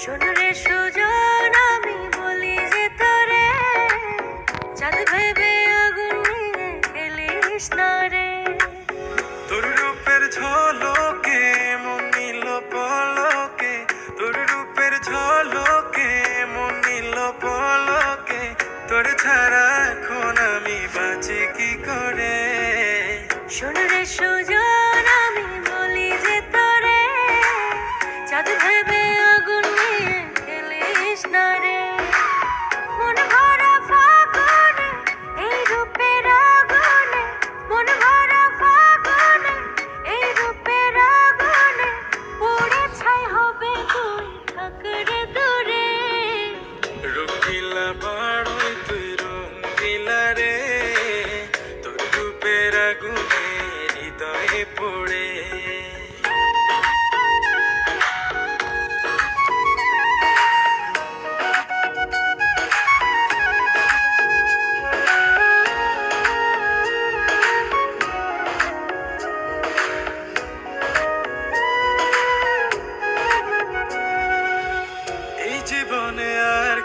শোন রে সুজন আমি বলি যে তোরে। চাঁদ ভেবে আগুন নিয়ে খেলিস না রে। তোর রূপের ঝলকে মন নিল পলকে। তোর রূপের ঝলকে মন নিল পলকে। তোর ছাড়া এখন আমি বাঁচি কি করে? শোন রে সুজন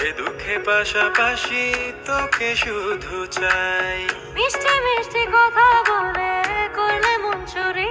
সুখে দুঃখে পাশাপাশি তোকে শুধু চাই। মিষ্টি মিষ্টি কথা বলে করলে মন চুরি